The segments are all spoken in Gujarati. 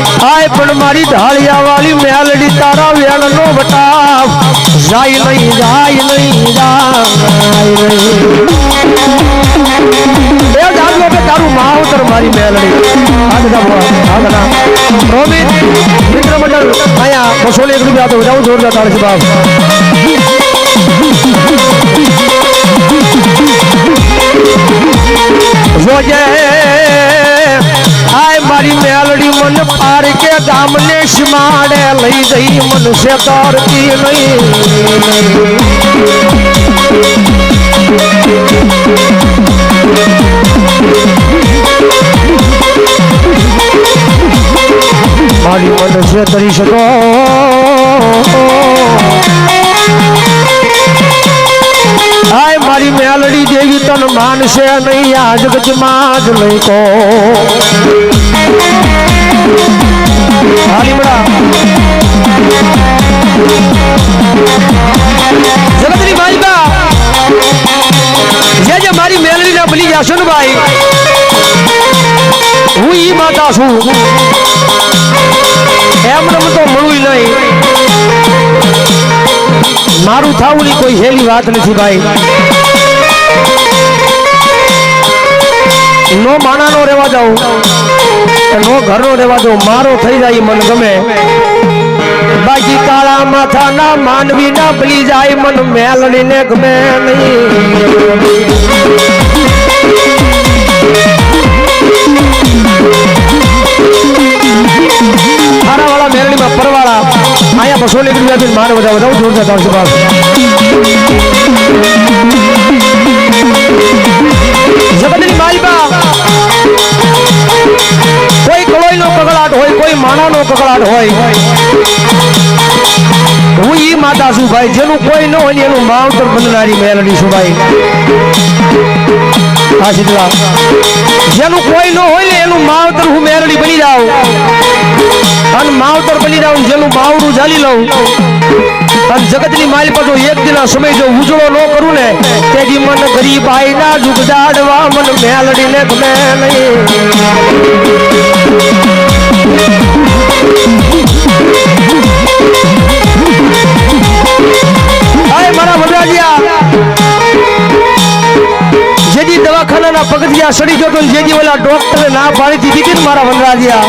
મારી ઢાળિયા વાળી મેલડી તારા વેણ નો વટાવ જાય નહીં જાય નહીં જાય નહીં એ જાણલો કે તારું માવતર મારી મેલડી આ બધા ભગવાન, આ બધા રોમિત મિત્ર મંડળ અહીંયા બસો ને એક રૂપિયા તો જાઉં જોરદાર તારે છે બાપ જોજે આય ગામને શિમાડે લઈ જઈ મનુષ્ય તરતી નહીં. મારી મનુષ્ય તરી શકો. આય મારી મેલડી દેવી તન માનશે નહીં, આ જગતમાં જ લઈ કો. જે જે મારી મેલડી ના બની જશો ભાઈ હું ઈ માતા છું એમને તો મળવું નહીં મારું થાવું કોઈ હેલી વાત નથી ભાઈ નો માણા નો રેવા જાઉં નો રહેવા દો મારો થઈ જાય, મન ગમે. બાકી કાળા માથા ના માનવી ના ભલી જાય, મન મેલણી ને ગમે નહીં. પરવાળા. અહીંયા બસો લીટર માર વધાવ વધાવ જોરદાર માણા હોય. હું ઈ માતા છું ભાઈ, જેનું કોઈ ન હોય એનું માવતર બનનારી મેલડી છું ભાઈ. હા શીતલા જેનું કોઈ ન હોય ને એનું માવતર હું મેલડી બની જાઉં. અને માવતર બની જાઉં જેનું માવડું જાલી લઉં. અને જગતની માલ પર એક દિના સમય જો ઉજળો ન કરું ને તેજી મન ગરીબ આઈ ના જુગદાડવા મન મેલડી ને ગમે નહીં. હાય મારા વડરાજિયા જેજી દવાખાનાના પગથિયા સડી ગયો તો ને જેજી ઓલા ડોક્ટરે ના પાડી દીધી હતી ને મારા વનરાજિયા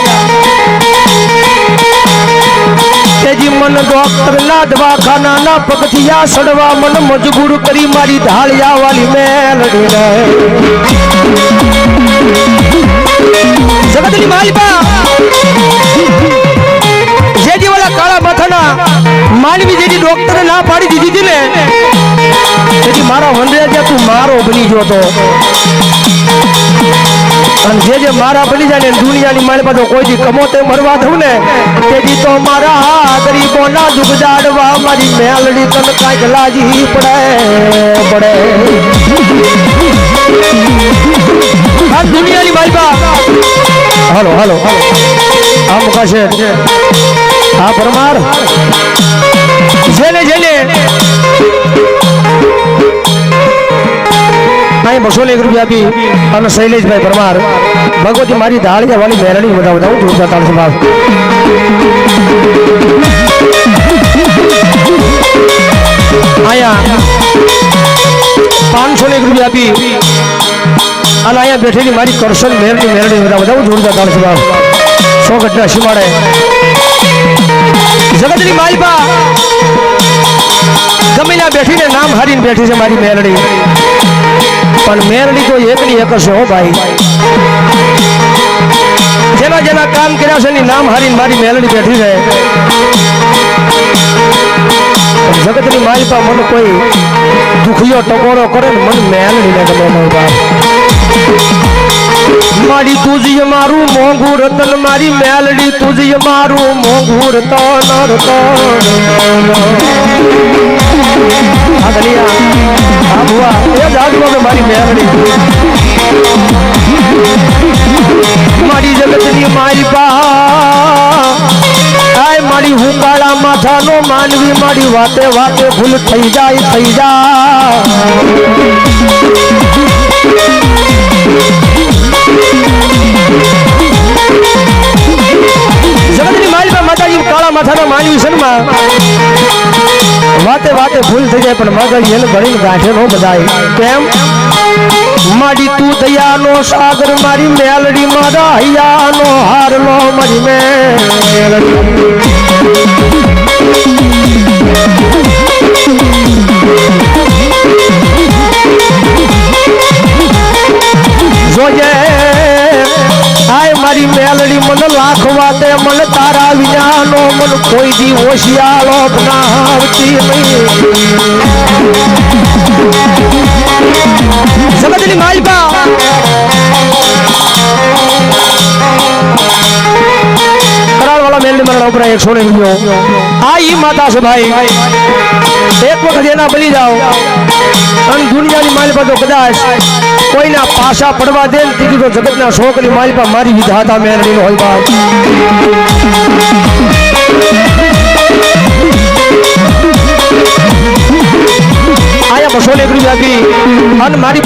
તેજી મન ડોક્ટર ના દવાખાના ના પગથિયા સડવા મન મજબૂર કરી મારી ઢાળિયા વાલી મેલડી ને જગતની માલિકા માનવી જેથી ડોક્ટરે ના પાડી દીધી હતી ને, તેથી મારા વનરાજા તું મારો બની ગયો તો અને જે જે મારા બની જાય ને, દુનિયાની મારી પાસે કોઈ કમો તે મરવા દઉં ને તેથી તો મારા ગરીબોના દુઃખ જાડવા મારી મેલડી તને કાંઈક લાજી પડે પડે. દુનિયાની મારી પા હાલો હાલો હાલો. આ મુકાશે આ પરમાર જેને જેને અહીં બસો ને એક રૂપિયા આપી અને શૈલેષભાઈ પરમાર ભગવતી મારી ધાળિયા વાળી મેરણી બધા બધા જોરદાર તાળશે બાપ અહીંયા પાંચસો ને એક રૂપિયા આપી અને અહીંયા બેઠેલી મારી કરશન મેરણી મેરણી બધા બધા જોરદાર તાળશે બાપ સો ઘટના શિમાડે જગતની માલપા ગમીના બેઠીને નામ હારીને બેઠી છે મારી મેરડી પણ મેરડી તો એકની એક છે હો ભાઈ જેના જેના કામ કર્યા છે એની નામ હારીને મારી મેલડી બેઠી છે પણ જગતની મારી પા મને કોઈ દુખિયો ટકોરો કરે ને મને મેલડી ને ગમે નહીં બાપ મારી તુજી મારું મોંઘું રતન, મારી મેલડી તુજી મારું મોંઘું રતન રતન. મારી મેલડી. મારી જગતની મારી પા મારી હુંકાળા માથાનો માનવી, મારી વાતે વાતે ભૂલ થઈ જાય થઈ જાય. વાતે વાતે ભૂલ થઈ જાય, પણ મગજ એને ભરીને ગાંઠે નો બધાય. કેમ? માડી તું દયાનો સાગર, મારી મેલડી મારા હૈયાનો હારલો મારી મેલડી મન કોઈ દી હોશિયાળો બનાવતી નહીં. જગતની માલિકા? કરાળવાળા મેલડી મારા ઉપર એક છોડે ગયો આ ઈ માતા છે ભાઈ. એક વખત એના બલી જાઓ. અને દુનિયાની માલિકા તો કદાચ કોઈના પાસા પડવા દે ને કીધું તો જગતના શોકની માલિકા મારી વિધાતા મેલડીનો હોય બાપ. આયા બસો ને એક રૂપિયા આપી અને મારી